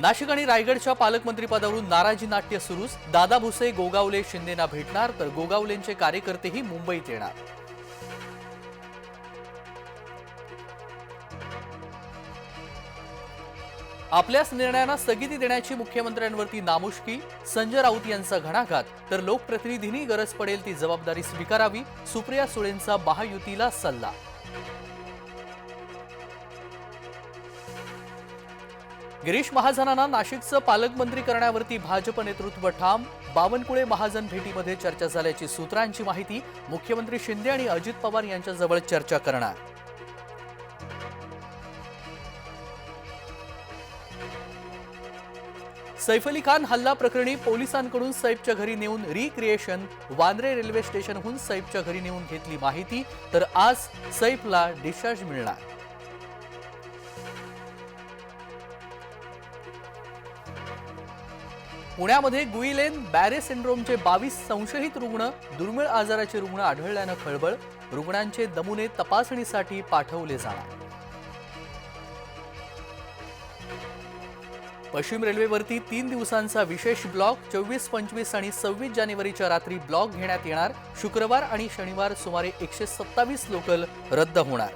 नाशिक आणि रायगडच्या पालकमंत्रीपदावरून नाराजी नाट्य सुरूच. दादा भुसे गोगावले शिंदेना भेटणार तर गोगावलेंचे कार्यकर्तेही मुंबईत येणार. आपल्याच निर्णयांना स्थगिती देण्याची मुख्यमंत्र्यांवरती नामुष्की संजय राऊत यांचा घणाघात तर लोकप्रतिनिधींनी गरज पडेल ती जबाबदारी स्वीकारावी सुप्रिया सुळेंचा महायुतीला सल्ला. गिरीश महाजनांना नाशिकचं पालकमंत्री करण्यावरती भाजप नेतृत्व ठाम. बावनकुळे महाजन भेटीमध्ये चर्चा झाल्याची सूत्रांची माहिती मुख्यमंत्री शिंदे आणि अजित पवार यांच्याजवळ चर्चा करणार. सैफ अली खान हल्ला प्रकरणी पोलिसांकडून सैफच्या घरी नेऊन रिक्रिएशन वांद्रे रेल्वे स्टेशनहून सैफच्या घरी नेऊन घेतली माहिती तर आज सैफला डिस्चार्ज मिळणार. पुण्यामध्ये गुईलेन बॅरे सिंड्रोमचे बावीस संशयित रुग्ण दुर्मिळ आजाराचे रुग्ण आढळल्यानं खळबळ रुग्णांचे नमुने तपासणीसाठी पाठवले जाणार. पश्चिम रेल्वेवरती तीन दिवसांचा विशेष ब्लॉक चोवीस पंचवीस आणि सव्वीस जानेवारीच्या रात्री ब्लॉक घेण्यात येणार. शुक्रवार आणि शनिवार सुमारे एकशे सत्तावीस लोकल रद्द होणार.